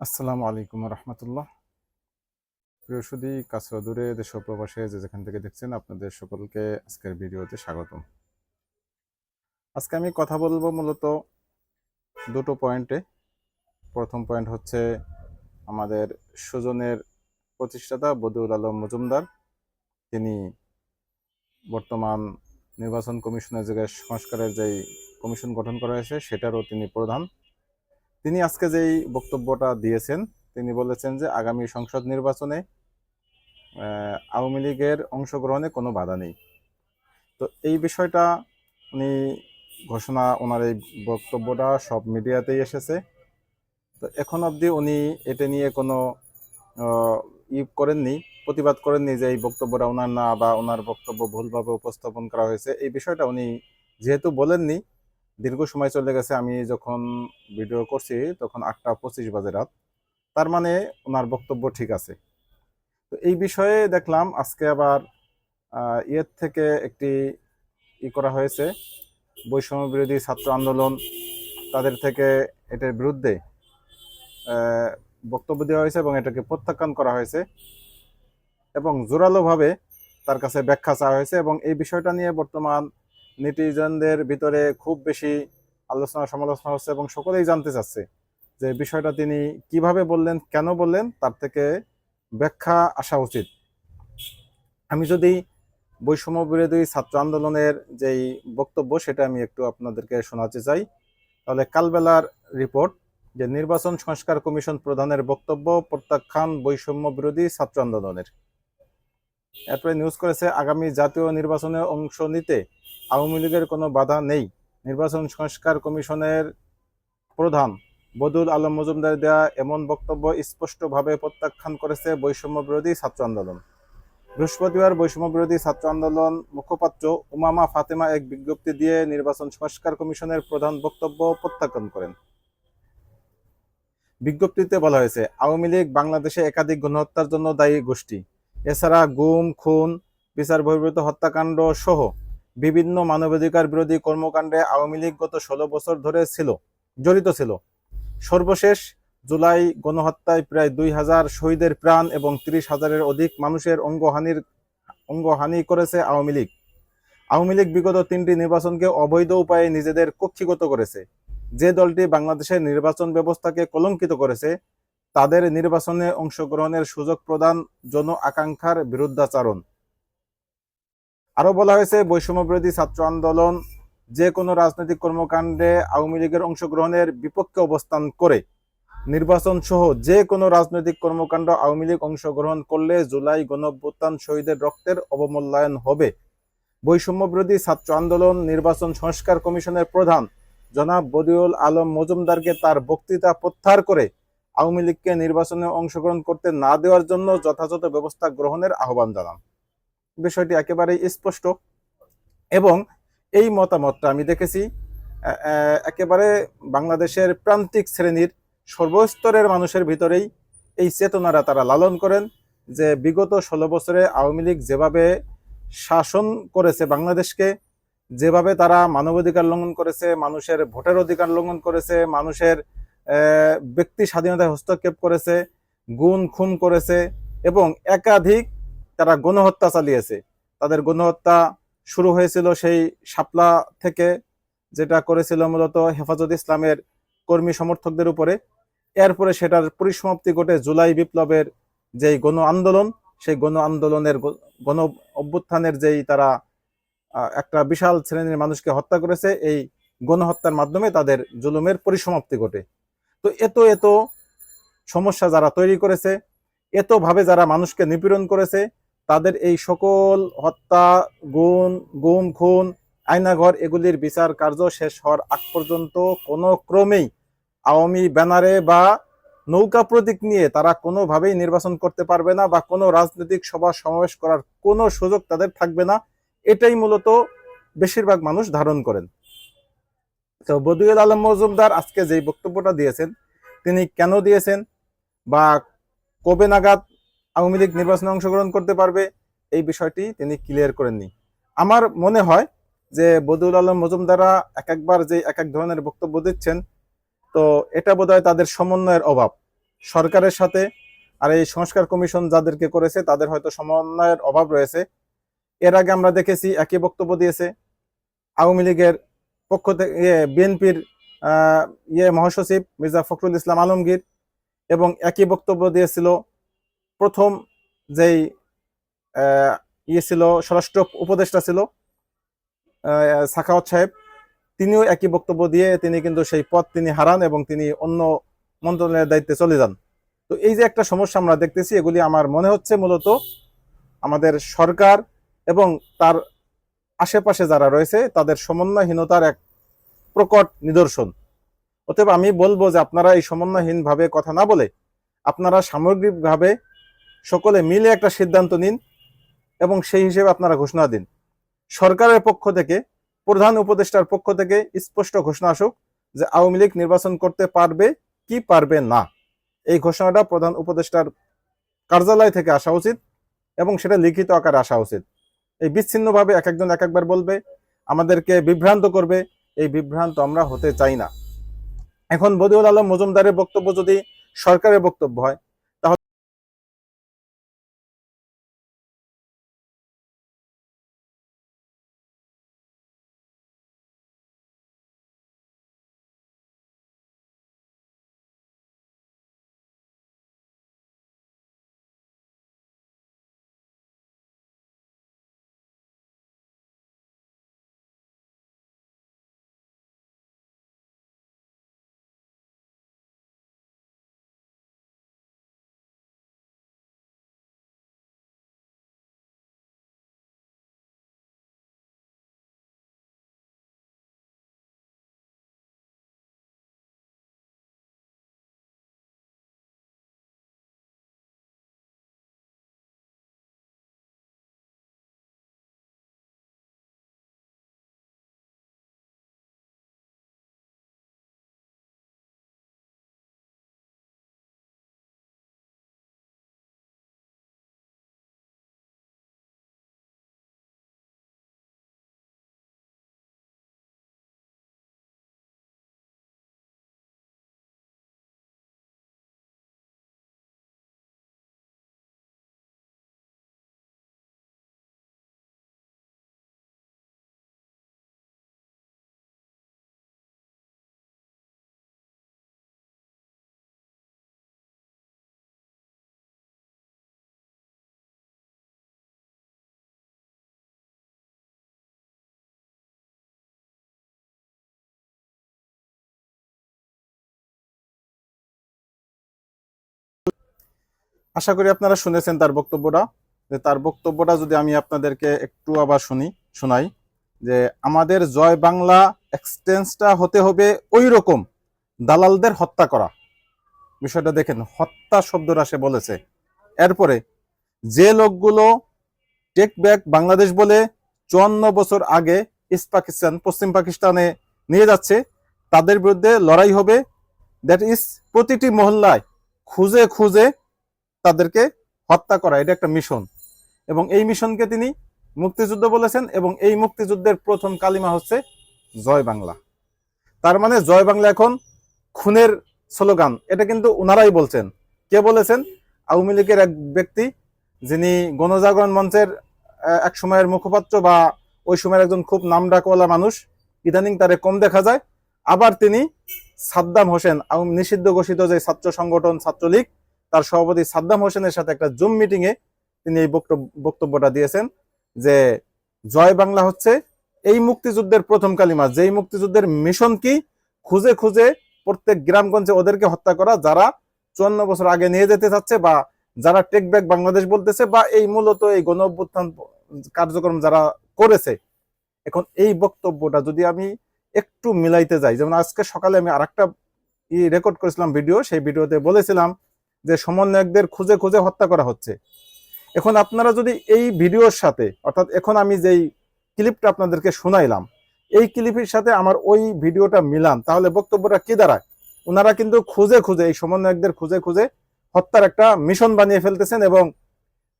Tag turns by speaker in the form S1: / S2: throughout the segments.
S1: আসসালামু আলাইকুম রহমতুল্লাহ। প্রিয় সুদী কাছে দূরে, দেশ প্রবাসে যে যেখান থেকে দেখছেন আপনাদের সকলকে আজকের ভিডিওতে স্বাগতম। আজকে আমি কথা বলব মূলত দুটো পয়েন্টে প্রথম পয়েন্ট হচ্ছে আমাদের সুজনের প্রতিষ্ঠাতা বদিউল আলম মজুমদার। তিনি বর্তমান নির্বাচন কমিশনের যে সংস্কারের যেই কমিশন গঠন করা হয়েছে, সেটারও তিনি প্রধান। তিনি আজকে যেই বক্তব্যটা দিয়েছেন, তিনি বলেছেন যে আগামী সংসদ নির্বাচনে আওয়ামী লীগের অংশগ্রহণে কোনো বাধা নেই। তো এই বিষয়টা উনি ঘোষণা, ওনার এই বক্তব্যটা সব মিডিয়াতেই এসেছে। তো এখন অবধি উনি এটা নিয়ে কোনো ই করেননি, প্রতিবাদ করেননি যে এই বক্তব্যটা ওনার না বা ওনার বক্তব্য ভুলভাবে উপস্থাপন করা হয়েছে। এই বিষয়টা উনি যেহেতু বলেননি দীর্ঘ সময় চলে গেছে, আমি যখন ভিডিও করছি তখন আটটা পঁচিশ বাজে রাত। তার মানে ওনার বক্তব্য ঠিক আছে। তো এই বিষয়ে দেখলাম আজকে আবার ইয়ের থেকে একটি ই করা হয়েছে, বৈষম্য বিরোধী ছাত্র আন্দোলন তাদের থেকে এটার বিরুদ্ধে বক্তব্য দেওয়া হয়েছে এবং এটাকে প্রত্যাখ্যান করা হয়েছে এবং জোরালোভাবে তার কাছে ব্যাখ্যা চাওয়া হয়েছে এবং এই বিষয়টা নিয়ে বর্তমান নেটিজনদের ভিতরে খুব বেশি আলোচনা সমালোচনা হচ্ছে এবং সকলেই জানতে চাচ্ছে যে বিষয়টা তিনি কীভাবে বললেন, কেন বললেন, তার থেকে ব্যাখ্যা আসা উচিত। আমি যদি বৈষম্য বিরোধী ছাত্র আন্দোলনের যেই বক্তব্য সেটা আমি একটু আপনাদেরকে শোনাতে চাই, তাহলে কালবেলার রিপোর্ট যে নির্বাচন সংস্কার কমিশন প্রধানের বক্তব্য প্রত্যাখ্যান বৈষম্য বিরোধী ছাত্র আন্দোলনের। এরপরে নিউজ করেছে, আগামী জাতীয় নির্বাচনে অংশ নিতে আওয়ামী লীগের কোনো বাধা নেই। নির্বাচন সংস্কার কমিশনের প্রধান বদুল আলম মজুমদার দেয়া এমন বক্তব্য স্পষ্টভাবে প্রত্যাখ্যান করেছে বৈষম্য বিরোধী ছাত্র আন্দোলন। বৃহস্পতিবার বৈষম্য বিরোধী ছাত্র আন্দোলন মুখপাত্র উমামা ফাতেমা এক বিজ্ঞপ্তি দিয়ে নির্বাচন সংস্কার কমিশনের প্রধান বক্তব্য প্রত্যাখ্যান করেন। বিজ্ঞপ্তিতে বলা হয়েছে, আওয়ামী লীগ বাংলাদেশে একাধিক গণহত্যার জন্য দায়ী গোষ্ঠী। এছাড়া গুম, খুন, বিচার বহির্ভূত হত্যাকাণ্ড সহ বিভিন্ন মানবাধিকার বিরোধী কর্মকাণ্ডে আওয়ামী লীগ গত ষোলো বছর ধরে ছিল, জড়িত ছিল। সর্বশেষ জুলাই গণহত্যায় প্রায় দুই হাজার শহীদের প্রাণ এবং তিরিশ হাজারের অধিক মানুষের অঙ্গহানির, অঙ্গহানি করেছে আওয়ামী লীগ। আওয়ামী লীগ বিগত তিনটি নির্বাচনকে অবৈধ উপায়ে নিজেদের কক্ষিগত করেছে। যে দলটি বাংলাদেশের নির্বাচন ব্যবস্থাকে কলঙ্কিত করেছে, তাদের নির্বাচনে অংশগ্রহণের সুযোগ প্রদান জন আকাঙ্ক্ষার বিরুদ্ধাচারণ। আরও বলা হয়েছে, বৈষম্য বিরোধী ছাত্র আন্দোলন যে কোনো রাজনৈতিক কর্মকাণ্ডে আওয়ামী লীগের অংশগ্রহণের বিপক্ষে অবস্থান করে। নির্বাচন সহ যে কোনো রাজনৈতিক কর্মকাণ্ড আওয়ামী লীগ অংশগ্রহণ করলে জুলাই গণঅভ্যুত্থান শহীদের রক্তের অবমূল্যায়ন হবে। বৈষম্য বিরোধী ছাত্র আন্দোলন নির্বাচন সংস্কার কমিশনের প্রধান জনাব বদিউল আলম মজুমদারকে তার বক্তৃতা প্রত্যাহার করে আওয়ামী লীগকে নির্বাচনে অংশগ্রহণ করতে না দেওয়ার জন্য যথাযথ ব্যবস্থা গ্রহণের আহ্বান জানান। বিষয়টি একেবারেই স্পষ্ট এবং এই মতামতটা আমি দেখেছি একেবারে বাংলাদেশের প্রান্তিক শ্রেণির সর্বস্তরের মানুষের ভিতরেই এই চেতনারা তারা লালন করেন যে বিগত ষোলো বছরে আওয়ামী লীগ যেভাবে শাসন করেছে বাংলাদেশকে, যেভাবে তারা মানবাধিকার লঙ্ঘন করেছে, মানুষের ভোটের অধিকার লঙ্ঘন করেছে, মানুষের ব্যক্তি স্বাধীনতায় হস্তক্ষেপ করেছে, গুণ খুন করেছে এবং একাধিক তারা গণহত্যা চালিয়েছে, তাদের গণহত্যা শুরু হয়েছিল সেই শাপলা থেকে, যেটা করেছিল মূলত হেফাজত ইসলামের কর্মী সমর্থকদের উপরে। এরপরে সেটার পরিসমাপ্তি ঘটে জুলাই বিপ্লবের যেই গণ আন্দোলন, সেই গণ আন্দোলনের গণ অভ্যুত্থানের যেই তারা একটা বিশাল শ্রেণির মানুষকে হত্যা করেছে, এই গণহত্যার মাধ্যমে তাদের জুলুমের পরিসমাপ্তি ঘটে। তো এত এত সমস্যা যারা তৈরি করেছে, এতভাবে যারা মানুষকে নিপীড়ন করেছে তাদের এই সকল হত্যা, গুণ, গুম, খুন আয়নাঘর এগুলির বিচার কার্য শেষ হওয়ার আগ পর্যন্ত কোনো ক্রমেই আওয়ামী ব্যানারে বা নৌকা প্রতীক নিয়ে তারা কোনোভাবেই নির্বাচন করতে পারবে না বা কোনো রাজনৈতিক সভা সমাবেশ করার কোনো সুযোগ তাদের থাকবে না। এটাই মূলত বেশিরভাগ মানুষ ধারণ করেন। তো বদিউল আলম মজুমদার আজকে যেই বক্তব্যটা দিয়েছেন, তিনি কেন দিয়েছেন বা কবে নাগাদ আওয়ামী লীগ নির্বাচনে অংশগ্রহণ করতে পারবে, এই বিষয়টি তিনি ক্লিয়ার করেননি। আমার মনে হয় যে বদুল আলম মজুমদারা এক একবার যে এক এক ধরনের বক্তব্য দিচ্ছেন, তো এটা বোধহয় তাদের সমন্বয়ের অভাব। সরকারের সাথে আর এই সংস্কার কমিশন যাদেরকে করেছে, তাদের হয়তো সমন্বয়ের অভাব রয়েছে। এর আগে আমরা দেখেছি একই বক্তব্য দিয়েছে আওয়ামী লীগের পক্ষ থেকে বিএনপির ইয়ে মহাসচিব মির্জা ফখরুল ইসলাম আলমগীর এবং একই বক্তব্য দিয়েছিল প্রথম যেই ইয়ে ছিল, স্বরাষ্ট্র উপদেষ্টা ছিল সাখাওয়াত সাহেব, তিনিও একই বক্তব্য দিয়ে তিনি কিন্তু সেই পদ তিনি হারান এবং তিনি অন্য মন্ত্রণালয়ের দায়িত্বে চলে যান। তো এই যে একটা সমস্যা আমরা দেখতেছি, এগুলি আমার মনে হচ্ছে মূলত আমাদের সরকার এবং তার আশেপাশে যারা রয়েছে, তাদের সমন্বয়হীনতার এক প্রকট নিদর্শন। অতএব আমি বলব যে আপনারা এই সমন্বয়হীনভাবে কথা না বলে, আপনারা সামগ্রিকভাবে সকলে মিলে একটা সিদ্ধান্ত নিন এবং সেই হিসেবে আপনারা ঘোষণা দিন। সরকারের পক্ষ থেকে, প্রধান উপদেষ্টার পক্ষ থেকে স্পষ্ট ঘোষণা আসুক যে আওয়ামী লীগ নির্বাচন করতে পারবে কি পারবে না। এই ঘোষণাটা প্রধান উপদেষ্টার কার্যালয় থেকে আসা উচিত এবং সেটা লিখিত আকারে আসা উচিত। এই বিচ্ছিন্নভাবে এক একজন এক একবার বলবে, আমাদেরকে বিভ্রান্ত করবে, এই বিভ্রান্ত আমরা হতে চাই না। এখন বদিউল আলম মজুমদারের বক্তব্য যদি সরকারের বক্তব্য হয় আশা করি আপনারা শুনেছেন তার বক্তব্যটা, যে তার বক্তব্যটা যদি আমি আপনাদেরকে একটু আবার শুনি, শোনাই, যে আমাদের জয় বাংলা এক্সটেন্সটা হতে হবে ওই রকম দালালদের হত্যা করা। বিষয়টা দেখেন, হত্যা শব্দটা সে বলেছে। এরপরে, যে লোকগুলো টেক ব্যাক বাংলাদেশ বলে চুয়ান্ন বছর আগে ইস্ট পাকিস্তান, পশ্চিম পাকিস্তানে নিয়ে যাচ্ছে, তাদের বিরুদ্ধে লড়াই হবে। দ্যাট ইজ প্রতিটি মহল্লায় খুঁজে খুঁজে তাদেরকে হত্যা করা, এটা একটা মিশন। এবং এই মিশনকে তিনি মুক্তিযুদ্ধ বলেছেন এবং এই মুক্তিযুদ্ধের প্রথম কালিমা হচ্ছে জয় বাংলা। তার মানে জয় বাংলা এখন খুনের স্লোগান। এটা কিন্তু ওনারাই বলছেন। কে বলেছেন? আওয়ামী লীগের এক ব্যক্তি যিনি গণজাগরণ মঞ্চের এক সময়ের মুখপাত্র বা ওই সময়ের একজন খুব নাম ডাকওয়ালা মানুষ, ইদানিং তারে কম দেখা যায়। আবার তিনি সাদ্দাম হোসেন নিষিদ্ধ ঘোষিত যে ছাত্র সংগঠন, ছাত্রলীগ তার সভাপতি সাদ্দাম হোসেনের সাথে একটা জুম মিটিং এ তিনি এই বক্তব্য- বক্তব্যটা দিয়েছেন যে জয় বাংলা হচ্ছে এই মুক্তিযুদ্ধের প্রথম কালিমা। যেই মুক্তিযুদ্ধের মিশন কি? খুঁজে খুঁজে প্রত্যেক গ্রামগঞ্জে ওদেরকে হত্যা করা, যারা চুয়ান্ন বছর আগে নিয়ে যেতে চাচ্ছে বা যারা টেক ব্যাক বাংলাদেশ বলতেছে বা এই মূলত এই গণ অভ্যুত্থান কার্যক্রম যারা করেছে। এখন এই বক্তব্যটা যদি আমি একটু মিলাইতে যাই, যেমন আজকে সকালে আমি আরেকটা ই রেকর্ড করেছিলাম ভিডিও সেই ভিডিওতে বলেছিলাম যে সমন্বয়কদের খুঁজে খুঁজে হত্যা করা হচ্ছে। এখন আপনারা যদি এই ভিডিওর সাথে, অর্থাৎ এখন আমি যেই ক্লিপটা আপনাদেরকে শোনাইলাম, এই ক্লিপের সাথে আমার ওই ভিডিওটা মিলান, তাহলে বক্তব্যটা কি দাঁড়ায়? ওনারা কিন্তু খুঁজে খুঁজে, এই সমন্বয়কদের খুঁজে খুঁজে হত্যার একটা মিশন বানিয়ে ফেলতেছেন এবং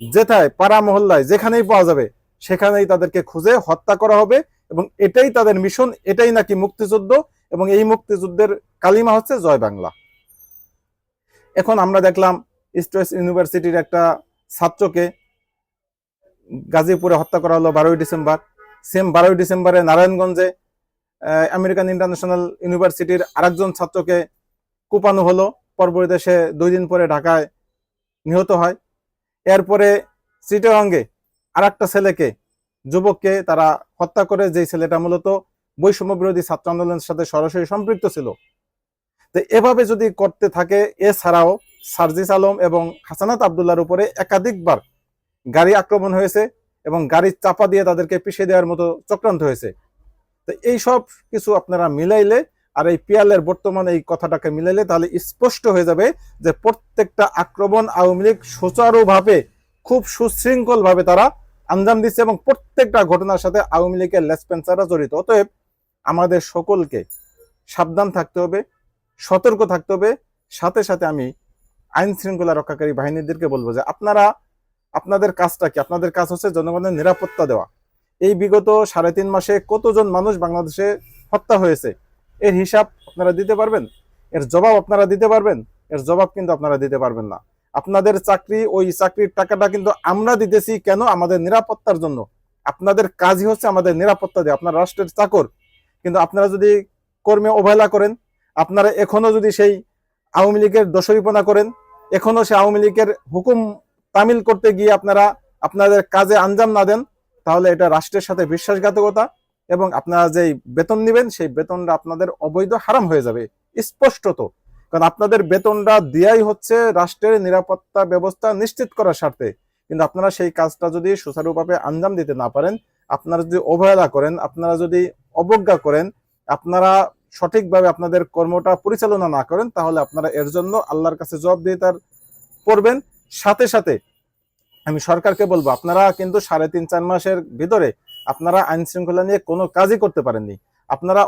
S1: যেথায়, পাড়া মহল্লায়, যেখানেই পাওয়া যাবে, সেখানেই তাদেরকে খুঁজে হত্যা করা হবে এবং এটাই তাদের মিশন, এটাই নাকি মুক্তিযুদ্ধ এবং এই মুক্তিযুদ্ধের কালিমা হচ্ছে জয় বাংলা। এখন আমরা দেখলাম ইস্টওয়েস্ট ইউনিভার্সিটির একটা ছাত্রকে গাজীপুরে হত্যা করা হলো বারোই ডিসেম্বর। সেম বারোই ডিসেম্বরে নারায়ণগঞ্জে আমেরিকান ইন্টারন্যাশনাল ইউনিভার্সিটির আরেকজন ছাত্রকে কুপানো হলো। পরবর্তীতে সে দুই দিন পরে ঢাকায় নিহত হয়। এরপরে চিটাগাঙ্গে আর একটা ছেলেকে, যুবককে তারা হত্যা করে। যেই ছেলেটা মূলত বৈষম্য বিরোধী ছাত্র আন্দোলনের সাথে সরাসরি সম্পৃক্ত ছিল। তো এভাবে যদি করতে থাকে, এছাড়াও সার্জিস আলম এবং হাসানাত আবদুল্লার উপরে একাধিকবার গাড়ি আক্রমণ হয়েছে এবং গাড়ি চাপা দিয়ে তাদেরকে পিছিয়ে দেওয়ার মতো চক্রান্ত হয়েছে। তো এই সব কিছু আপনারা মিলাইলে আর এই পিয়ালের বর্তমান এই কথাটাকে মিলাইলে তাহলে স্পষ্ট হয়ে যাবে যে প্রত্যেকটা আক্রমণ আওয়ামী লীগ সুচারুভাবে, খুব সুশৃঙ্খলভাবে তারা আঞ্জাম দিচ্ছে এবং প্রত্যেকটা ঘটনার সাথে আওয়ামী লীগের লেসপেন্সাররা জড়িত। অতএব আমাদের সকলকে সাবধান থাকতে হবে। সতর্ক থাকতে হবে। সাথে সাথে আমি আইন শৃঙ্খলা রক্ষাকারী বাহিনীদেরকে বলব যে আপনারা, আপনাদের কাজটা কি? আপনাদের কাজ হচ্ছে জনগণের নিরাপত্তা দেওয়া। এই বিগত সাড়ে তিন মাসে কতজন মানুষ বাংলাদেশে হত্যা হয়েছে? এর হিসাব আপনারা দিতে পারবেন? এর জবাব আপনারা দিতে পারবেন? এর জবাব কিন্তু আপনারা দিতে পারবেন না। আপনাদের চাকরি, ওই চাকরির টাকাটা কিন্তু আমরা দিতেছি কেন? আমাদের নিরাপত্তার জন্য। আপনাদের কাজই হচ্ছে আমাদের নিরাপত্তা দেওয়া, আপনার রাষ্ট্রের চাকর। কিন্তু আপনারা যদি কর্মে অবহেলা করেন আপনারা এখনও যদি সেই আওয়ামী লীগের দোষরিপনা করেন, এখনও সে আওয়ামী লীগের হুকুম তামিল করতে গিয়ে আপনারা আপনাদের কাজে আঞ্জাম না দেন, তাহলে এটা রাষ্ট্রের সাথে বিশ্বাসঘাতকতা এবং আপনারা যেই বেতন নেবেন, সেই বেতনটা আপনাদের অবৈধ হারাম হয়ে যাবে। স্পষ্টত। কারণ আপনাদের বেতনটা দেয়াই হচ্ছে রাষ্ট্রের নিরাপত্তা ব্যবস্থা নিশ্চিত করার স্বার্থে। কিন্তু আপনারা সেই কাজটা যদি সুচারুভাবে আঞ্জাম দিতে না পারেন, আপনারা যদি অবহেলা করেন, আপনারা যদি অবজ্ঞা করেন, আপনারা সঠিকভাবে আপনাদের কর্মটা পরিচালনা না করেন, তাহলে আপনারা এর জন্য আল্লাহর কাছে জবাব দিয়ে তার পড়বেন সাথে সাথে আমি সরকারকে বলব, আপনারা কিন্তু সাড়ে তিন, চার মাসের ভিতরে আপনারা আইন শৃঙ্খলা নিয়ে কোনো কাজই করতে পারেননি। আপনারা